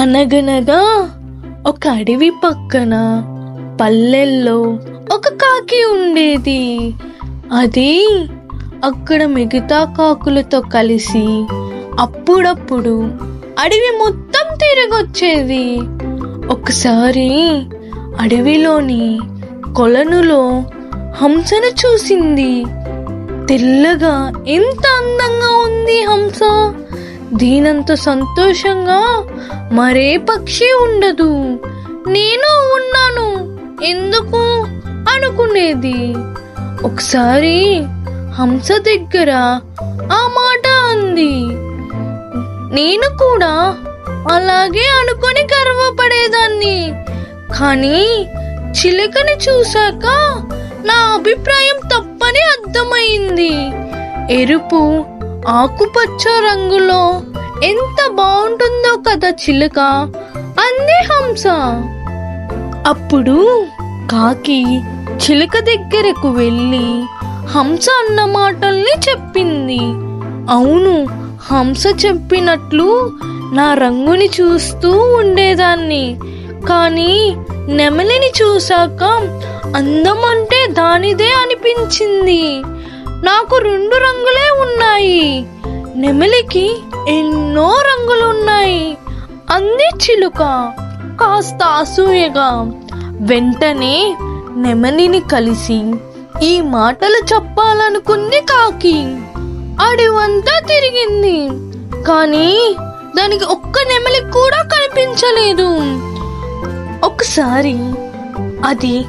అనగనగా ఒక అడవి పక్కన పల్లెల్లో ఒక కాకి ఉండేది. అది అక్కడ మిగతా కాకులతో కలిసి అప్పుడప్పుడు అడవి మొత్తం తిరగొచ్చేది. ఒకసారి అడవిలోని కొలనులో హంసను చూసింది. తెల్లగా ఎంత అందంగా ఉంది హంస! దీనంత సంతోషంగా మరే పక్షి ఉండదు. నేను ఉన్నాను. ఎందుకు? అనుకునేది. ఒకసారి హంస దగ్గర ఆ మాట అంది. నేను కూడా అలాగే అనుకొని గర్వపడేదాన్ని. కానీ చిలకని చూశాక నా అభిప్రాయం తప్పని అర్థమైంది. ఎరుపు ఆకుపచ్చ రంగులో ఎంత బాగుంటుందో కదా చిలుక. అంది హంస. అప్పుడు కాకి చిలుక దగ్గరకు వెళ్ళి హంస అన్న మాటల్ని చెప్పింది. అవును హంస చెప్పినట్లు నా రంగుని చూస్తూ ఉండేదాన్ని. కానీ నెమలిని చూశాక అందం అంటే దానిదే అనిపించింది. నాకు రెండు రంగులు నెమలికి ఎన్నో రంగులు ఉన్నాయి అంది చిలుక కాస్త అసూయగా. వెంటనే నెమలిని కలిసి ఈ మాటలు చెప్పాలనుకుంది కాకి. అడివంతా తిరిగింది. కానీ దానికి ఒక్క నెమలి కూడా కనిపించలేదు. ఒకసారి అది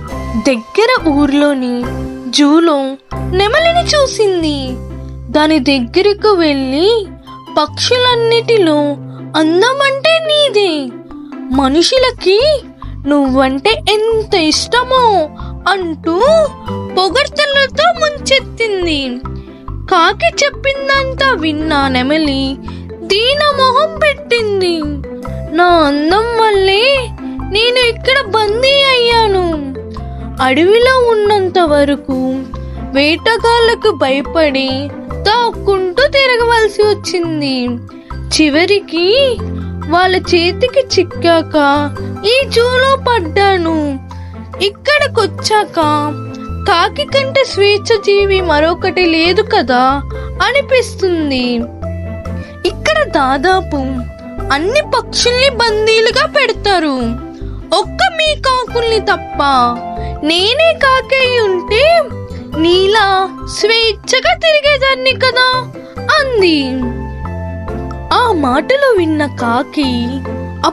దగ్గర ఊర్లోని జూలో నెమలిని చూసింది. దాని దగ్గరకు వెళ్ళి పక్షులన్నిటిలో అందమంటే నీదే. మనుషులకి నువ్వంటే ఎంత ఇష్టమో అంటూ పొగడ్తలతో ముంచెత్తింది. కాకి చెప్పిందంతా విన్నా నెమలి దీన మొహం పెట్టింది. నా అందం వల్లే నేను ఇక్కడ బందీ అయ్యాను. అడవిలో ఉన్నంత వరకు వేటగాళ్ళకు భయపడి దాక్కుంటూ తిరగవలసి వచ్చింది. చివరికి వాళ్ళ చేతికి చిక్కాక ఈ జూలో పడ్డాను. ఇక్కడికొచ్చాక కాకి కంటే స్వేచ్ఛ జీవి మరొకటి లేదు కదా అనిపిస్తుంది. ఇక్కడ దాదాపు అన్ని పక్షుల్ని బందీలుగా పెడతారు. ఒక్క మీ కాకుల్ని తప్ప నేనే కాకే ఉంటే నీలా స్వేచ్ఛగా తిరిగేదాన్ని కదా అంది. ఆ మాటలు విన్న కాకి